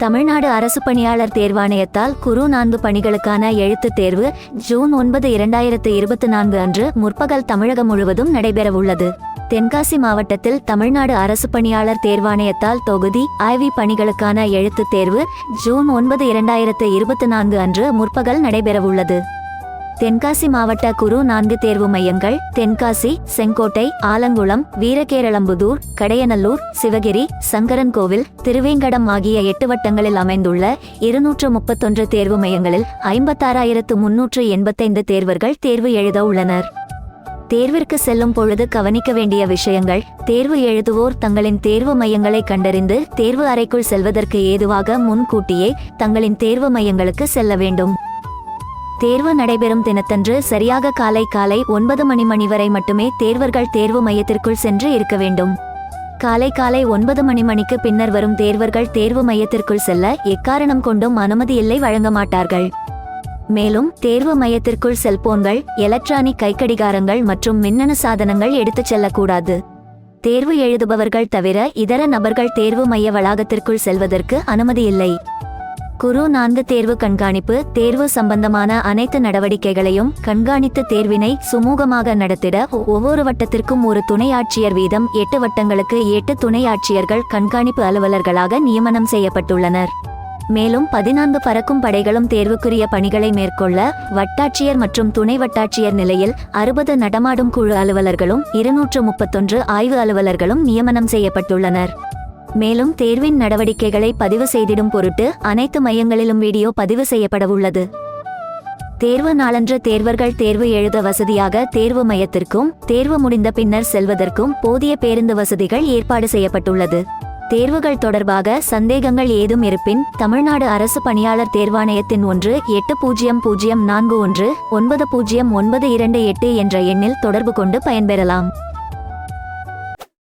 தமிழ்நாடு அரசு பணியாளர் தேர்வாணையத்தால் குறு நான்கு பணிகளுக்கான எழுத்துத் தேர்வு ஜூன் ஒன்பது இரண்டாயிரத்து இருபத்தி நான்கு அன்று முற்பகல் தமிழகம் முழுவதும் நடைபெறவுள்ளது. தென்காசி மாவட்டத்தில் தமிழ்நாடு அரசு பணியாளர் தேர்வாணையத்தால் தொகுதி ஐவி பணிகளுக்கான எழுத்துத் தேர்வு ஜூன் ஒன்பது இரண்டாயிரத்து இருபத்தி நான்கு அன்று முற்பகல் நடைபெறவுள்ளது. தென்காசி மாவட்ட குரு நான்கு தேர்வு மையங்கள் தென்காசி செங்கோட்டை ஆலங்குளம் வீரகேரளம்புதூர் கடையநல்லூர் சிவகிரி சங்கரன்கோவில் திருவேங்கடம் ஆகிய எட்டு வட்டங்களில் அமைந்துள்ள இருநூற்று முப்பத்தொன்று தேர்வு மையங்களில் ஐம்பத்தாறாயிரத்து முன்னூற்று எண்பத்தைந்து தேர்வர்கள் தேர்வு எழுத உள்ளனர். தேர்விற்கு செல்லும் பொழுது கவனிக்க வேண்டிய விஷயங்கள் தேர்வு எழுதுவோர் தங்களின் தேர்வு மையங்களை கண்டறிந்து தேர்வு அறைக்குள் செல்வதற்கு ஏதுவாக முன்கூட்டியே தங்களின் தேர்வு மையங்களுக்கு செல்ல வேண்டும். தேர்வு நடைபெறும் தினத்தன்று சரியாக காலை காலை ஒன்பது மணி மணி வரை மட்டுமே தேர்வர்கள் தேர்வு மையத்திற்குள் சென்று இருக்க வேண்டும். காலை காலை ஒன்பது மணி மணிக்கு பின்னர் வரும் தேர்வர்கள் தேர்வு மையத்திற்குள் செல்ல எக்காரணம் கொண்டும் அனுமதி இல்லை வழங்க மாட்டார்கள். மேலும் தேர்வு மையத்திற்குள் செல்போன்கள் எலக்ட்ரானிக் கைக்கடிகாரங்கள் மற்றும் மின்னணு சாதனங்கள் எடுத்துச் செல்லக்கூடாது. தேர்வு எழுதுபவர்கள் தவிர இதர நபர்கள் தேர்வு மைய வளாகத்திற்குள் செல்வதற்கு அனுமதி இல்லை. குரு நான்கு தேர்வு கண்காணிப்பு தேர்வு சம்பந்தமான அனைத்து நடவடிக்கைகளையும் கண்காணித்து தேர்வினை சுமூகமாக நடத்திட ஒவ்வொரு வட்டத்திற்கும் ஒரு துணை ஆட்சியர் வீதம் எட்டு வட்டங்களுக்கு எட்டு துணை ஆட்சியர்கள் கண்காணிப்பு அலுவலர்களாக நியமனம் செய்யப்பட்டுள்ளனர். மேலும் பதினான்கு பறக்கும் படைகளும் தேர்வுக்குரிய பணிகளை மேற்கொள்ள வட்டாட்சியர் மற்றும் துணை வட்டாட்சியர் நிலையில் அறுபது நடமாடும் குழு அலுவலர்களும் இருநூற்று முப்பத்தொன்று ஆய்வு அலுவலர்களும் நியமனம் செய்யப்பட்டுள்ளனர். மேலும் தேர்வின் நடவடிக்கைகளை பதிவு செய்திடும் பொருட்டு அனைத்து மையங்களிலும் வீடியோ பதிவு செய்யப்படவுள்ளது. தேர்வு நாளன்று தேர்வர்கள் தேர்வு எழுத வசதியாக தேர்வு மையத்திற்கும் தேர்வு முடிந்த பின்னர் செல்வதற்கும் போதிய பேருந்து வசதிகள் ஏற்பாடு செய்யப்பட்டுள்ளது. தேர்வுகள் தொடர்பாக சந்தேகங்கள் ஏதும் இருப்பின் தமிழ்நாடு அரசு பணியாளர் தேர்வாணையத்தின் ஒன்று எட்டு பூஜ்ஜியம் பூஜ்ஜியம் நான்கு ஒன்று ஒன்பது பூஜ்ஜியம் ஒன்பது இரண்டு எட்டு என்ற எண்ணில் தொடர்பு கொண்டு பயன்பெறலாம்.